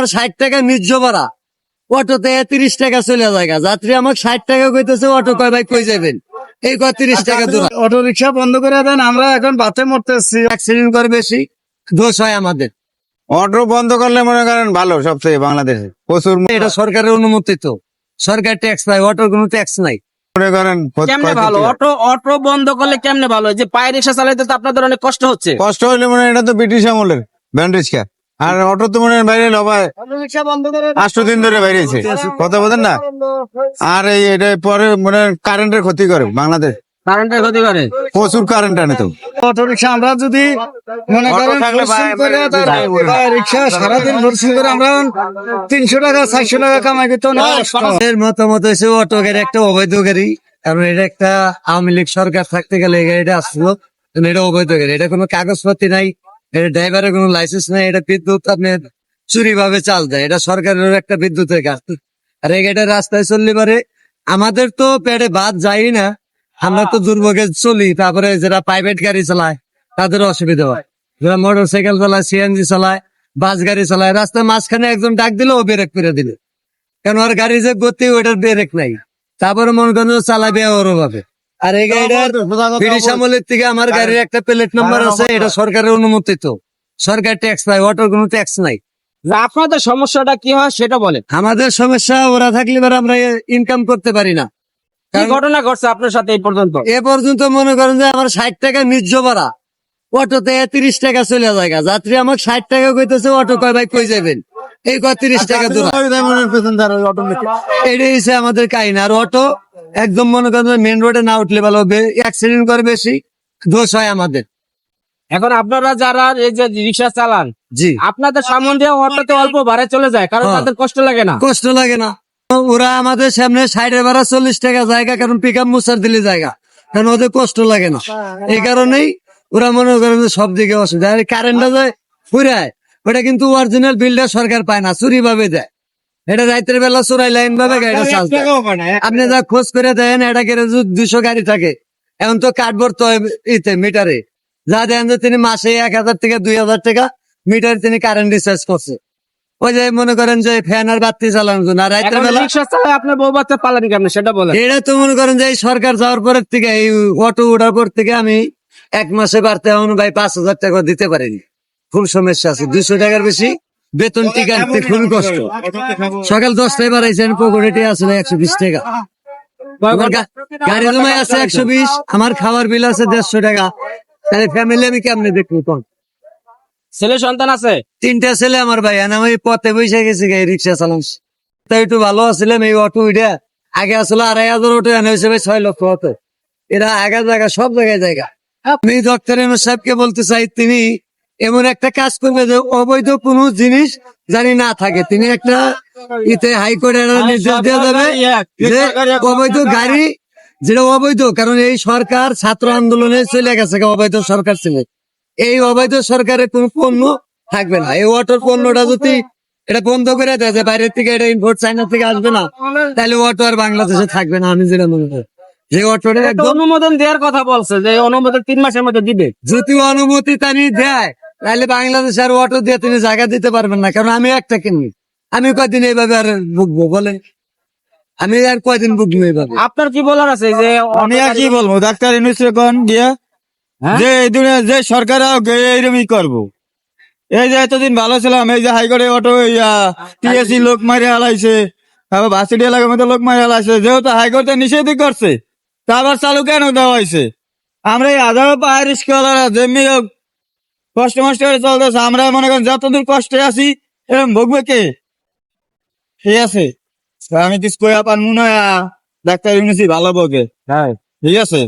আমার ষাট টাকা নির্জ ভাড়া। অটোতে তিরিশ টাকা চলে যায় যাত্রী আমাকে ষাট টাকা কইতেছে অটো কয় ভাই কই যাবেন এই কয় তিরিশ টাকা দূর অটো রিক্সা বন্ধ করে দেন আমরা এখন বাতে মরতেছি অ্যাক্সিডেন্ট করে বেশি দোষ হয় আমাদের। অটো বন্ধ করলে মনে করেন ভালো সবচেয়ে বাংলাদেশে। প্রচুর এটা সরকারের অনুমোদিত সরকার ট্যাক্স নাই অটোর কোনো ট্যাক্স নাই। মনে করেন কেমনে ভালো? অটো অটো বন্ধ করলে কেমনে ভালো? যে পায়ে রিক্সা চালাইতে তো আপনাদের অনেক কষ্ট হচ্ছে। কষ্ট হইলে মনে হয় এটা তো ব্রিটিশ আমলের ভ্যান রিক্সা আর অটো তো মনে বাইরে আটশো দিন ধরে বাইরেছে কথা বলেন না। আর এই এটা পরে মনে কারেন্টের ক্ষতি করে বাংলাদেশ। কারেন্টের ক্ষতি করে? প্রচুর কারেন্ট আনে তো। অটো রিক্সা আমরা যদি মনে করেন সারাদিন পরিশ্রম করে আমরা তিনশো টাকা চারশো টাকা কামাই করতে না এর মতামত হয়েছে অটো গাড়ি একটা অবৈধ গাড়ি কারণ এটা একটা আওয়ামী লীগ সরকার থাকতে গেলে এই গাড়িটা আসলো। এটা অবৈধ গাড়ি এটা কোনো কাগজপত্র নাই। এটা ড্রাইভারের কোনো লাইসেন্স নাই এটা বিদ্যুৎ আপনার চুরি ভাবে চাল দেয়। এটা সরকারের একটা বিদ্যুতের কাজ। আর গাড়িটা রাস্তায় চললে পারে আমাদের তো পেটে বাদ যাই না আমরা তো দুর্ভোগে চলি তারপরে যারা প্রাইভেট গাড়ি চালায় তাদের অসুবিধা হয়। যারা মোটর সাইকেল চালায় সিএনজি চালায় বাস গাড়ি চালায় রাস্তায় মাঝখানে একজন ডাক দিলে ও ব্রেক করে দিল। কারণ ওর গাড়ি যে গতি ওইটার ব্রেক নাই। তারপরে মনে করেন চালাবে ওরও ভাবে। আর এই গাড়িটার ব্রিটিশ আমলের থেকে আমার গাড়ির একটা প্লেট নাম্বার আছে এটা সরকারের অনুমোদিত। সরকার ট্যাক্স নাই অটোর কোনো ট্যাক্স নাই। আপনাদের সমস্যাটা কি হয় সেটা বলেন। আমাদের সমস্যা ওরা থাকলে আমরা ইনকাম করতে পারি না। কি ঘটনা ঘটছে আপনার সাথে এই পর্যন্ত? এ পর্যন্ত মনে করেন যে আমার ষাট টাকা নির্জ ভাড়া। অটোতে তিরিশ টাকা চলে যায় যাত্রী আমাকে ষাট টাকা কইতেছে অটো কয় ভাই কই যাবেন? এই কয় তিরিশ টাকা দূর এটাই হচ্ছে আমাদের কাহিনী। আর অটো একদম মনে করেন মেন রোডে না উঠলে ভালো হবে। অ্যাক্সিডেন্ট করে বেশি দোষ হয় আমাদের। এখন আপনারা যারা এই যে রিক্সা চালান জি। আপনাদের সামনে দিয়ে অটোতে অল্প ভাড়া চলে যায় কারণ হ্যাঁ। তাদের কষ্ট লাগে না। কষ্ট লাগে না। ওরা আমাদের সামনে ষাটের ভাড়া চল্লিশ টাকা জায়গা কারণ পিক আপ মুসার দিলে জায়গা। কারণ ওদের কষ্ট লাগে না। এই কারণেই ওরা মনে করেন সব দিকে অসুবিধা। আর কারেন্টটা যায় ফুরায় ওটা কিন্তু অরিজিনাল বিলটা সরকার পায় না চুরি ভাবে দেয়। এটা রাতের বেলা চোরাই লাইন ভাবে গাড়িটা চালতে আপনি যা খোঁজ করে দেন এটা কেটে দুশো গাড়ি থাকে। এখন তো কার্ডবোর্ড তো ইতে মিটারে। যা দেন যে তিনি মাসে এক হাজার থেকে দুই হাজার টাকা মিটার তিনি কারেন্ট রিচার্জ করছে। ওই যে মনে করেন যে ফ্যান আর বাতি চালানোর জন্য। আর রাতের বেলা আপনার বউ বাচ্চা পালান কেমন? সেটা বলেন। এটা তো মনে করেন যে এই সরকার যাওয়ার পরের থেকে এই অটো ওঠার পর থেকে আমি এক মাসে বাড়তে এখন ভাই পাঁচ হাজার টাকা দিতে পারিনি। খুব সমস্যা আছে। দুশো টাকার বেশি বেতন টিকা দিতে খুবই কষ্ট। সকাল দশটায় বাড়াইছেন পকেটে আসলে একশো বিশ টাকা। গাড়ি জমায় আছে একশো বিশ আমার খাবার বিল আছে দেড়শো টাকা। তাহলে ফ্যামিলি আমি কেমনে দেখব কোন ছেলে সন্তান আছে? তিনটা ছেলে আমার ভাই আমি পথে বসে গেছি গাড়ি রিক্সা চালাম তাই একটু ভালো আছিলাম এই অটো উঠে আগে আসলে আড়াই হাজার অটো এনে হয়েছে ভাই ছয় লক্ষ অটো। এরা আগা জায়গা সব জায়গায় জায়গা। আমি ডক্টর এম সাহেবকে বলতে চাই তিনি এমন একটা কাজ করবে যে অবৈধ কোনো জিনিস জানি না থাকে। তিনি একটা ইতে হাইকোর্টের নির্দেশ দেওয়া যাবে যে অবৈধ গাড়ি। যেটা অবৈধ কারণ এই সরকার ছাত্র আন্দোলনে চলে গেছে অবৈধ সরকার ছিল। এই অবৈধ সরকারের কোন পণ্য থাকবে না। এই অটোর পণ্যটা যদি এটা বন্ধ করে দেয় যে বাইরের থেকে এটা ইম্পোর্ট চাইনা থেকে আসবে না তাহলে অটো আর বাংলাদেশে থাকবে না আমি যেটা মনে করি। যে অটোটা অনুমোদন দেওয়ার কথা বলছে যে অনুমোদন তিন মাসের মধ্যে দিবে। যদি অনুমতি তানি দেয় তাহলে বাংলাদেশে আর অটো দিয়ে তিনি জায়গা দিতে পারবেন না কারণ আমি একটা কিনি। আমি কয়দিন এইভাবে আর বুকবো বলে আমি আর কয়দিন বুকবো এইভাবে? আপনার কি বলার আছে যে আমি আর কি বলব? ডাক্তার দিয়ে হ্যাঁ? যে এই দুনিয়া যে সরকার এইরকমই করব। এই যে এতদিন ভালো ছিলাম এই যে হাইকোর্টে অটো টিএসি লোক মারি হালাইছে তারপর ভার্সিটি এলাকার মধ্যে লোক মারি হালাইছে যেহেতু হাইকোর্টে নিষেধই করছে তা আবার চালু কেন দেওয়া হয়েছে আমরা এই হাজারো পাহাড় রিস্কওয়ালারা যেমনি হোক কষ্ট মষ্ট করে চলতেছে। আমরা মনে করেন যতদূর কষ্টে আছি এরকম ভোগবে কে? ঠিক আছে? আমি কিছু কয়া পারব না ডাক্তার ইউনিসি ভালো বকে হ্যাঁ। ঠিক আছে?